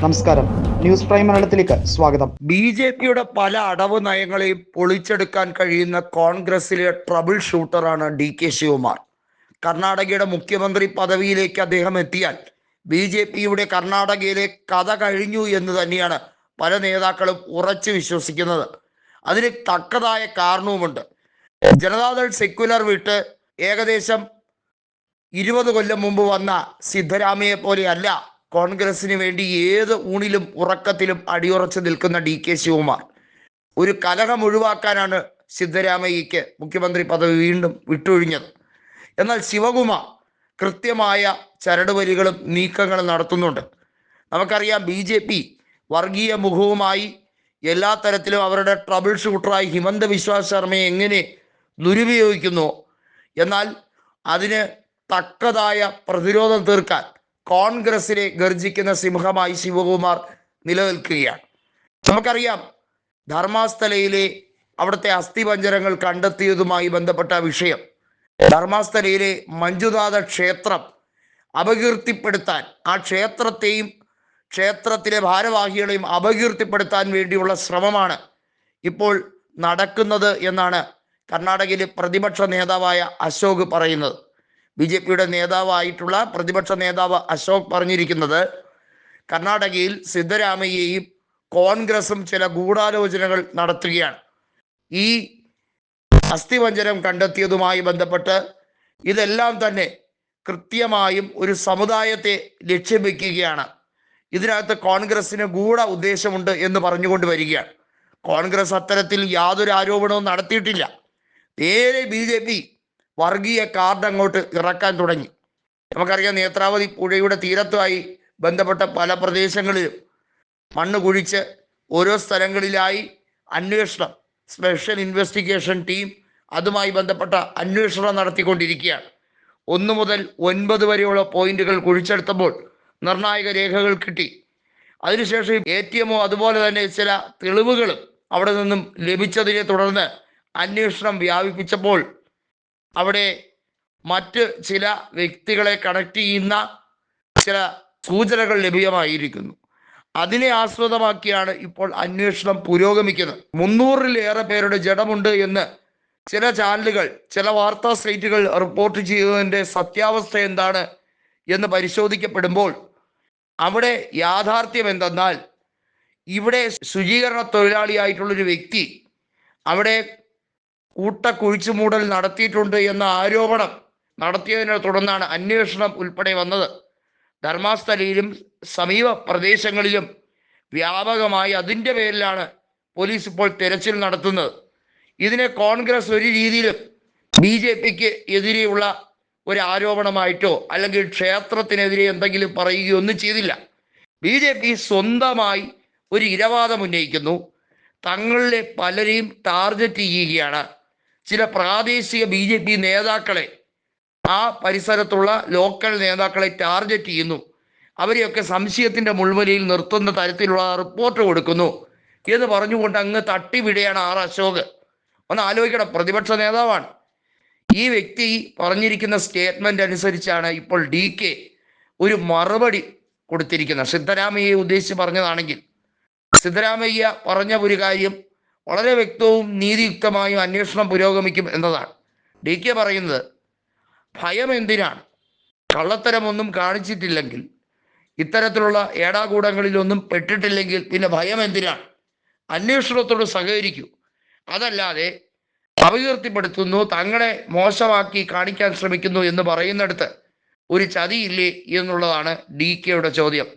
നമസ്കാരം. News prime മലയാളത്തിലേക്ക് സ്വാഗതം. ബി ജെ പിയുടെ പല അടവ് നയങ്ങളെയും പൊളിച്ചെടുക്കാൻ കഴിയുന്ന കോൺഗ്രസിലെ ട്രബിൾ ഷൂട്ടറാണ് ഡി കെ ശിവകുമാർ കർണാടകയുടെ മുഖ്യമന്ത്രി പദവിയിലേക്ക് അദ്ദേഹം എത്തിയാൽ ബി ജെ പിയുടെ കർണാടകയിലെ കഥ കഴിഞ്ഞു എന്ന് തന്നെയാണ് പല നേതാക്കളും ഉറച്ചു വിശ്വസിക്കുന്നത്. അതിന് തക്കതായ കാരണവുമുണ്ട്. ജനതാദൾ സെക്യുലർ വിട്ട് ഏകദേശം ഇരുപത് കൊല്ലം മുമ്പ് വന്ന സിദ്ധരാമയെ പോലെയല്ല കോൺഗ്രസിന് വേണ്ടി ഏത് ഊണിലും ഉറക്കത്തിലും അടിയുറച്ചു നിൽക്കുന്ന ഡി കെ ശിവകുമാർ. ഒരു കലഹം ഒഴിവാക്കാനാണ് സിദ്ധരാമയ്യക്ക് മുഖ്യമന്ത്രി പദവി വീണ്ടും വിട്ടൊഴിഞ്ഞത്. എന്നാൽ ശിവകുമാർ കൃത്യമായ ചരടുവലികളും നീക്കങ്ങളും നടത്തുന്നുണ്ട്. നമുക്കറിയാം ബി ജെ പി വർഗീയ മുഖവുമായി എല്ലാ തരത്തിലും അവരുടെ ട്രബിൾ ഷൂട്ടറായി ഹിമന്ത വിശ്വാസ് ശർമ്മയെ എങ്ങനെ ദുരുപയോഗിക്കുന്നു? എന്നാൽ അതിന് തക്കതായ പ്രതിരോധം തീർക്കാൻ കോൺഗ്രസിനെ ഗർജിക്കുന്ന സിംഹമായി ശിവകുമാർ നിലനിൽക്കുകയാണ്. നമുക്കറിയാം ധർമാസ്ഥലയിലെ അവിടുത്തെ അസ്ഥിപഞ്ജരങ്ങൾ കണ്ടെത്തിയതുമായി ബന്ധപ്പെട്ട വിഷയം. ധർമാസ്ഥലയിലെ മഞ്ജുനാഥ ക്ഷേത്രം അപകീർത്തിപ്പെടുത്താൻ ആ ക്ഷേത്രത്തെയും ക്ഷേത്രത്തിലെ ഭാരവാഹികളെയും അപകീർത്തിപ്പെടുത്താൻ വേണ്ടിയുള്ള ശ്രമമാണ് ഇപ്പോൾ നടക്കുന്നത് എന്നാണ് കർണാടകയിലെ പ്രതിപക്ഷ നേതാവായ അശോക് പറയുന്നത്. ബി ജെ പിയുടെ നേതാവായിട്ടുള്ള പ്രതിപക്ഷ നേതാവ് അശോക് പറഞ്ഞിരിക്കുന്നത് കർണാടകയിൽ സിദ്ധരാമയ്യയും കോൺഗ്രസും ചില ഗൂഢാലോചനകൾ നടത്തുകയാണ്. ഈ അസ്ഥിവഞ്ചനം കണ്ടെത്തിയതുമായി ബന്ധപ്പെട്ട് ഇതെല്ലാം തന്നെ കൃത്യമായും ഒരു സമുദായത്തെ ലക്ഷ്യം വെക്കുകയാണ് ഇതിനകത്ത് കോൺഗ്രസിന് ഗൂഢ ഉദ്ദേശമുണ്ട് എന്ന് പറഞ്ഞുകൊണ്ട് വരികയാണ്. കോൺഗ്രസ് അത്തരത്തിൽ യാതൊരു ആരോപണവും നടത്തിയിട്ടില്ല. നേരെ ബി ജെ പി വർഗീയ കാർഡ് അങ്ങോട്ട് ഇറക്കാൻ തുടങ്ങി. നമുക്കറിയാം നേത്രാവതി പുഴയുടെ തീരത്തുമായി ബന്ധപ്പെട്ട പല പ്രദേശങ്ങളിലും മണ്ണ് കുഴിച്ച് ഓരോ സ്ഥലങ്ങളിലായി അന്വേഷണം സ്പെഷ്യൽ ഇൻവെസ്റ്റിഗേഷൻ ടീം അതുമായി ബന്ധപ്പെട്ട അന്വേഷണം നടത്തിക്കൊണ്ടിരിക്കുകയാണ്. ഒന്ന് മുതൽ ഒൻപത് വരെയുള്ള പോയിന്റുകൾ കുഴിച്ചെടുത്തപ്പോൾ നിർണായക രേഖകൾ കിട്ടി. അതിനുശേഷം എ ടി എമ്മോ അതുപോലെ തന്നെ ചില തെളിവുകളും അവിടെ നിന്നും ലഭിച്ചതിനെ തുടർന്ന് അന്വേഷണം വ്യാപിപ്പിച്ചപ്പോൾ അവിടെ മറ്റ് ചില വ്യക്തികളെ കണക്ട് ചെയ്യുന്ന ചില സൂചനകൾ ലഭ്യമായിരിക്കുന്നു. അതിനെ ആസ്പദമാക്കിയാണ് ഇപ്പോൾ അന്വേഷണം പുരോഗമിക്കുന്നത്. മുന്നൂറിലേറെ പേരുടെ ജഡമുണ്ട് എന്ന് ചില ചാനലുകൾ ചില വാർത്താ സൈറ്റുകൾ റിപ്പോർട്ട് ചെയ്തതിന്റെ സത്യാവസ്ഥ എന്താണ് എന്ന് പരിശോധിക്കപ്പെടുമ്പോൾ അവിടെ യാഥാർത്ഥ്യം എന്തെന്നാൽ ഇവിടെ ശുചീകരണ തൊഴിലാളിയായിട്ടുള്ളൊരു വ്യക്തി അവിടെ കൂട്ട കുഴിച്ചുമൂടൽ നടത്തിയിട്ടുണ്ട് എന്ന ആരോപണം നടത്തിയതിനെ തുടർന്നാണ് അന്വേഷണം ഉൾപ്പെടെ വന്നത്. ധർമാസ്ഥലയിലും സമീപ പ്രദേശങ്ങളിലും വ്യാപകമായി അതിന്റെ പേരിലാണ് പോലീസ് ഇപ്പോൾ തെരച്ചിൽ നടത്തുന്നത്. ഇതിനെ കോൺഗ്രസ് ഒരു രീതിയിലും ബി ജെ പിക്ക് എതിരെയുള്ള ഒരു ആരോപണമായിട്ടോ അല്ലെങ്കിൽ ക്ഷേത്രത്തിനെതിരെ എന്തെങ്കിലും പറയുകയോ ഒന്നും ചെയ്തില്ല. ബി ജെ പി സ്വന്തമായി ഒരു ഇരവാദം ഉന്നയിക്കുന്നു. തങ്ങളിലെ പലരെയും ടാർഗറ്റ് ചെയ്യുകയാണ്. ചില പ്രാദേശിക ബി ജെ പി നേതാക്കളെ ആ പരിസരത്തുള്ള ലോക്കൽ നേതാക്കളെ ടാർഗറ്റ് ചെയ്യുന്നു. അവരെയൊക്കെ സംശയത്തിന്റെ മുൾവലിയിൽ നിർത്തുന്ന തരത്തിലുള്ള റിപ്പോർട്ട് കൊടുക്കുന്നു എന്ന് പറഞ്ഞുകൊണ്ട് അങ്ങ് തട്ടിവിടുകയാണ് ആർ അശോക്. ഒന്ന് ആലോചിക്കണം പ്രതിപക്ഷ നേതാവാണ്. ഈ വ്യക്തി പറഞ്ഞിരിക്കുന്ന സ്റ്റേറ്റ്മെന്റ് അനുസരിച്ചാണ് ഇപ്പോൾ ഡി കെ ഒരു മറുപടി കൊടുത്തിരിക്കുന്നത്. സിദ്ധരാമയ്യയെ ഉദ്ദേശിച്ച് പറഞ്ഞതാണെങ്കിൽ സിദ്ധരാമയ്യ പറഞ്ഞ ഒരു കാര്യം വളരെ വ്യക്തവും നീതിയുക്തമായും അന്വേഷണം പുരോഗമിക്കും എന്നതാണ്. ഡി കെ പറയുന്നത് ഭയം എന്തിനാണ്? കള്ളത്തരമൊന്നും കാണിച്ചിട്ടില്ലെങ്കിൽ ഇത്തരത്തിലുള്ള ഏടാകൂടങ്ങളിലൊന്നും പെട്ടിട്ടില്ലെങ്കിൽ പിന്നെ ഭയം എന്തിനാണ്? അന്വേഷണത്തോട് സഹകരിക്കൂ. അതല്ലാതെ അപകീർത്തിപ്പെടുത്തുന്നു തങ്ങളെ മോശമാക്കി കാണിക്കാൻ ശ്രമിക്കുന്നു എന്ന് പറയുന്നിടത്ത് ഒരു ചതിയില്ലേ എന്നുള്ളതാണ് ഡി കെയുടെ ചോദ്യം.